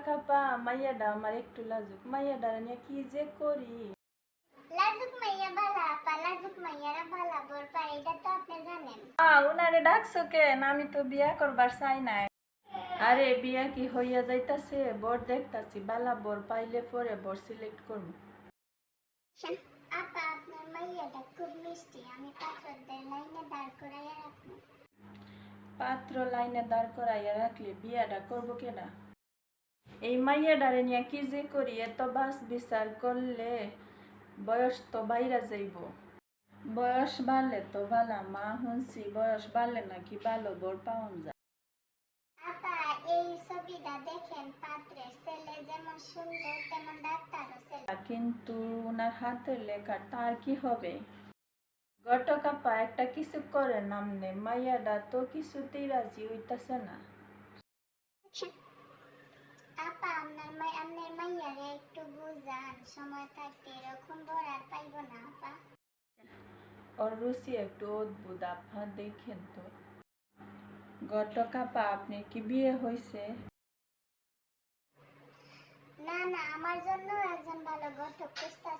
খাপা মাইয়াডা আমার একটু লাজুক মাইয়াডা নিয়ে কি যে করি লাজুক মাইয়া ভালা আপা লাজুক মাইয়ারা ভালা বর এটা তো আপনি জানেন আ উনারে ডাকছো কেন আমি তো বিয়া করবার চাই নাই আরে বিয়া কি হইয়া যাইতাছে বর দেখতাছি বালা বর পাইলে পরে বর সিলেক্ট করব আপা আপনার মাইয়াটা খুব মিষ্টি আমি পাত্রদের লাইনে দাঁড় করাইয়া রাখব পাত্র লাইনে দাঁড় করাইয়া রাখলে বিয়াটা করব কেডা এই মাইয়াডারে নিয়ে কি যে করি এত বাস বিচার করলে বয়স তো বাইরা যাইব। বয়স বাড়লে তো ভালা মা শুনছি বয়স বাড়লে নাকি ভালো বর পাওন যায়। এই ছবিটা দেখেন পাত্রের ছেলে যেমন সুন্দর তেমন ডাক্তারও ছেলে। কিন্তু ওনার হাতের লেখা তার কি হবে? গটকাপা একটা কিছু করে নামনে মাইয়াডা তো কিছুতেই রাজি হইতাছে না আপা আপনার মাই আপনার মাইয়ারে একটু বুঝান সময় থাকতে এরকম বর আর পাইব না আপা। ওর রুচি একটু অদ্ভুত আপা দেখেন তো। গটকাপা আপনি কি বিয়ে হয়েছে না না আমার জন্য একজন ভালো ঘটক খুঁজতাছি।